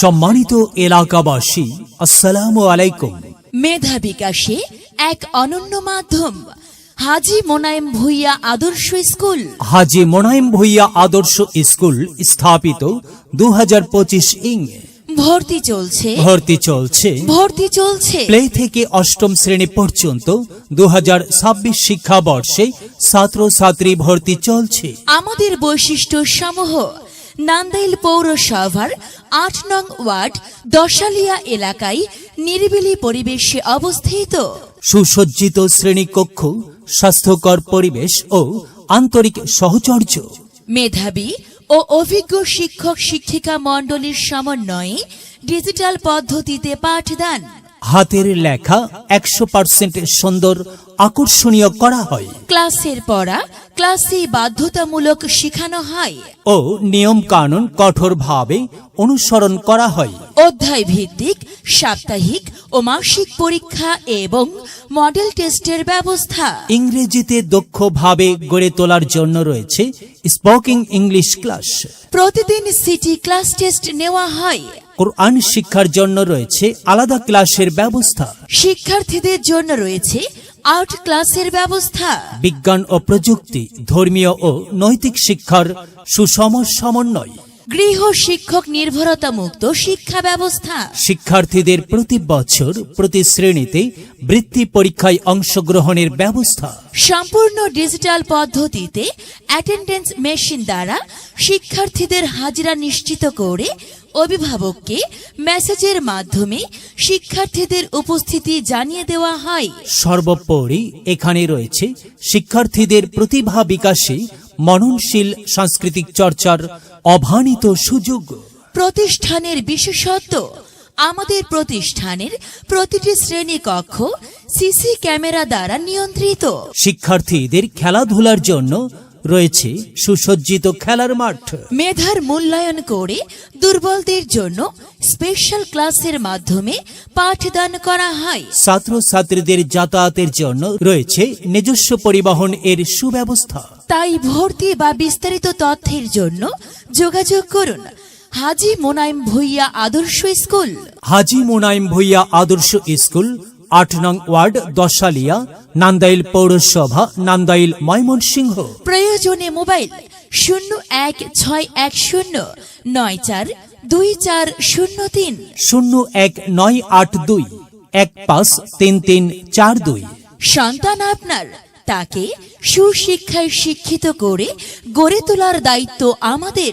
সম্মানিত এলাকাবাসী আসসালামু আলাইকুম। মেধা বিকাশে এক অনন্য মাধ্যম হাজি মোনায়েম ভুইয়া আদর্শ স্কুল। হাজি মোনায়েম ভুইয়া আদর্শ স্কুল স্থাপিত দু ইং। ভর্তি চলছে। ভর্তি চলছে। ভর্তি চলছে। প্লে থেকে অষ্টম শ্রেণি পর্যন্ত দু হাজার ছাব্বিশ শিক্ষাবর্ষে ছাত্রছাত্রী ভর্তি চলছে। আমাদের বৈশিষ্ট্য সমূহ নান্দাইল পৌরসভার আট নং ওয়ার্ড দশালিয়া এলাকায় নিরিবিলি পরিবেশে অবস্থিত। সুসজ্জিত শ্রেণীকক্ষ স্বাস্থ্যকর পরিবেশ ও আন্তরিক সহচর্য। মেধাবী ও অভিজ্ঞ শিক্ষক শিক্ষিকা মণ্ডলীর সমন্বয়ে ডিজিটাল পদ্ধতিতে পাঠদান। হাতের লেখা একশো পার্সেন্ট সুন্দর আকর্ষণীয় করা হয়। ক্লাসের পড়া ক্লাসে বাধ্যতামূলক শেখানো হয়। ও নিয়ম কানুন কঠোরভাবে অনুসরণ করা হয়। অধ্যায় ভিত্তিক সাপ্তাহিক ও মাসিক পরীক্ষা এবং মডেল টেস্টের ব্যবস্থা। ইংরেজিতে দক্ষভাবে গড়ে তোলার জন্য রয়েছে স্পোকিং ইংলিশ ক্লাস। প্রতিদিন সিটি ক্লাস টেস্ট নেওয়া হয়। কোরআন শিক্ষার জন্য রয়েছে আলাদা ক্লাসের ব্যবস্থা। শিক্ষার্থীদের জন্য রয়েছে আর্ট ক্লাসের ব্যবস্থা। বিজ্ঞান ও প্রযুক্তি ধর্মীয় ও নৈতিক শিক্ষার সুষম সমন্বয়। গৃহ শিক্ষক নির্ভরতা মুক্ত শিক্ষা ব্যবস্থা। শিক্ষার্থীদের প্রতি বছর প্রতি শ্রেণীতে বৃত্তি পরীক্ষায় অংশগ্রহণের ব্যবস্থা। সম্পূর্ণ ডিজিটাল পদ্ধতিতে অ্যাটেন্ডেন্স মেশিন দ্বারা শিক্ষার্থীদের হাজিরা নিশ্চিত করে অভিভাবককে মেসেজের মাধ্যমে শিক্ষার্থীদের উপস্থিতি জানিয়ে দেওয়া হয়। সর্বোপরি এখানে রয়েছে শিক্ষার্থীদের প্রতিভা বিকাশে মননশীল সাংস্কৃতিক চর্চার অভানিত সুযোগ। প্রতিষ্ঠানের বিশেষত্ব আমাদের প্রতিষ্ঠানের প্রতিটি শ্রেণি কক্ষ সিসি ক্যামেরা দ্বারা নিয়ন্ত্রিত। শিক্ষার্থীদের খেলাধুলার জন্য রয়েছে সুসজ্জিত খেলার মাঠ। মেধার মূল্যায়ন করে দুর্বলদের জন্য স্পেশাল ক্লাসের মাধ্যমে পাঠদান করা হয়। ছাত্রছাত্রীদের যাতায়াতের জন্য রয়েছে নিজস্ব পরিবহন এর সুব্যবস্থা। তাই ভর্তি বা বিস্তারিত তথ্যের জন্য যোগাযোগ করুন। হাজি মোনায়েম ভুইয়া আদর্শ স্কুল। হাজি মোনাইম ভুইয়া আদর্শ স্কুল আট নং ওয়ার্ড দশালিয়া নান্দাইল পৌরসভা নান্দাইল ময়মনসিংহ। প্রয়োজনে মোবাইল শূন্য এক ছয় এক শূন্য নয় চার দুই চার শূন্য তিন। শূন্য এক নয় আট দুই এক পাঁচ তিন তিন চার দুই। সন্তান আপনার তাকে সুশিক্ষায় শিক্ষিত করে গড়ে তোলার দায়িত্ব আমাদের।